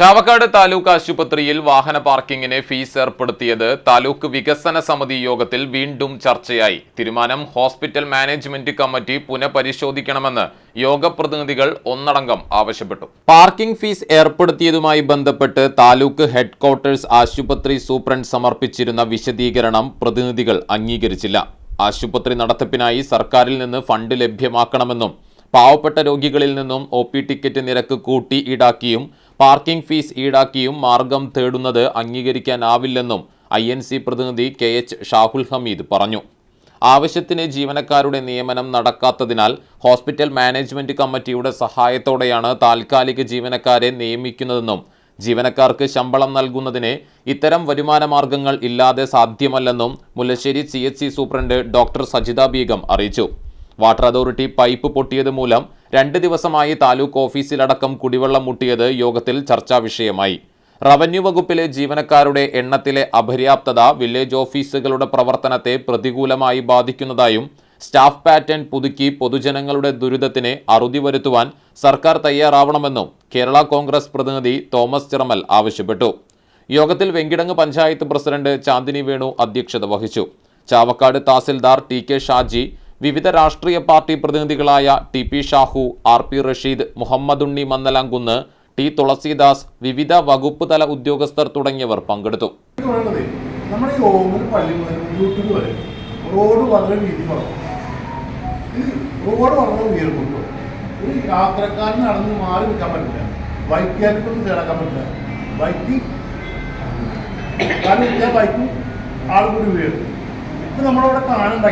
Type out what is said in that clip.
ചാവക്കാട് താലൂക്ക് ആശുപത്രിയിൽ വാഹന പാർക്കിംഗിന് ഫീസ് ഏർപ്പെടുത്തിയത് താലൂക്ക് വികസന സമിതി യോഗത്തിൽ വീണ്ടും ചർച്ചയായി. തീരുമാനം ഹോസ്പിറ്റൽ മാനേജ്മെന്റ് കമ്മിറ്റി പുനഃപരിശോധിക്കണമെന്ന് യോഗപ്രതിനിധികൾ ഒന്നടങ്കം ആവശ്യപ്പെട്ടു. പാർക്കിംഗ് ഫീസ് ഏർപ്പെടുത്തിയതുമായി ബന്ധപ്പെട്ട് താലൂക്ക് ഹെഡ്ക്വാർട്ടേഴ്സ് ആശുപത്രി സൂപ്രണ്ട് സമർപ്പിച്ചിരുന്ന വിശദീകരണം പ്രതിനിധികൾ അംഗീകരിച്ചില്ല. ആശുപത്രി നടത്തിപ്പിനായി സർക്കാരിൽ നിന്ന് ഫണ്ട് ലഭ്യമാക്കണമെന്നും പാവപ്പെട്ട രോഗികളിൽ നിന്നും ഒ പി ടിക്കറ്റ് നിരക്ക് കൂട്ടി ഈടാക്കിയും പാർക്കിംഗ് ഫീസ് ഈടാക്കിയും മാർഗം തേടുന്നത് അംഗീകരിക്കാനാവില്ലെന്നും ഐ എൻ സി പ്രതിനിധി കെ എച്ച് ഷാഹുൽ ഹമീദ് പറഞ്ഞു. ആവശ്യത്തിന് ജീവനക്കാരുടെ നിയമനം നടക്കാത്തതിനാൽ ഹോസ്പിറ്റൽ മാനേജ്മെന്റ് കമ്മിറ്റിയുടെ സഹായത്തോടെയാണ് താൽക്കാലിക ജീവനക്കാരെ നിയമിക്കുന്നതെന്നും ജീവനക്കാർക്ക് ശമ്പളം നൽകുന്നതിന് ഇത്തരം വരുമാന മാർഗങ്ങൾ ഇല്ലാതെ സാധ്യമല്ലെന്നും Mullassery C superintendent doctor Sajitha Beegum അറിയിച്ചു. വാട്ടർ അതോറിറ്റി പൈപ്പ് പൊട്ടിയത് മൂലം രണ്ട് ദിവസമായി താലൂക്ക് ഓഫീസിലടക്കം കുടിവെള്ളം മുട്ടിയത് യോഗത്തിൽ ചർച്ചാ വിഷയമായി. റവന്യൂ വകുപ്പിലെ ജീവനക്കാരുടെ എണ്ണത്തിലെ അപര്യാപ്തത വില്ലേജ് ഓഫീസുകളുടെ പ്രവർത്തനത്തെ പ്രതികൂലമായി ബാധിക്കുന്നതായും സ്റ്റാഫ് പാറ്റേൺ പുതുക്കി പൊതുജനങ്ങളുടെ ദുരിതത്തിന് അറുതി വരുത്തുവാൻ സർക്കാർ തയ്യാറാവണമെന്നും കേരള കോൺഗ്രസ് പ്രതിനിധി തോമസ് ചിറമൽ ആവശ്യപ്പെട്ടു. യോഗത്തിൽ വെങ്കിടങ്ങ് പഞ്ചായത്ത് പ്രസിഡന്റ് ചാന്ദിനി വേണു അധ്യക്ഷത വഹിച്ചു. ചാവക്കാട് തഹസിൽദാർ ടി കെ ഷാജി വിവിധ രാഷ്ട്രീയ party പ്രതിനിധികളായ T P Shahu R P Rasheed Muhammadunni Mannalamkunnu T Thulasidas വിവിധ വകുപ്പ് തല ഉദ്യോഗസ്ഥർ തുടങ്ങിയവർ പങ്കെടുത്തു. നമ്മുടെ ഈ മുതൽ യൂട്യൂബ് വരെ റോഡ് റോഡ് ഒരു യാത്രക്കാരൻ നടന്ന് മാറി നിൽക്കാൻ പറ്റില്ല. ബൈക്കുകാർക്കൊന്നും ചേടാക്കാൻ പറ്റില്ല. ബൈക്ക് കാരണം ബൈക്കും ആൾ കൂടി ഇപ്പൊ നമ്മളവിടെ കാണുണ്ടാക്കി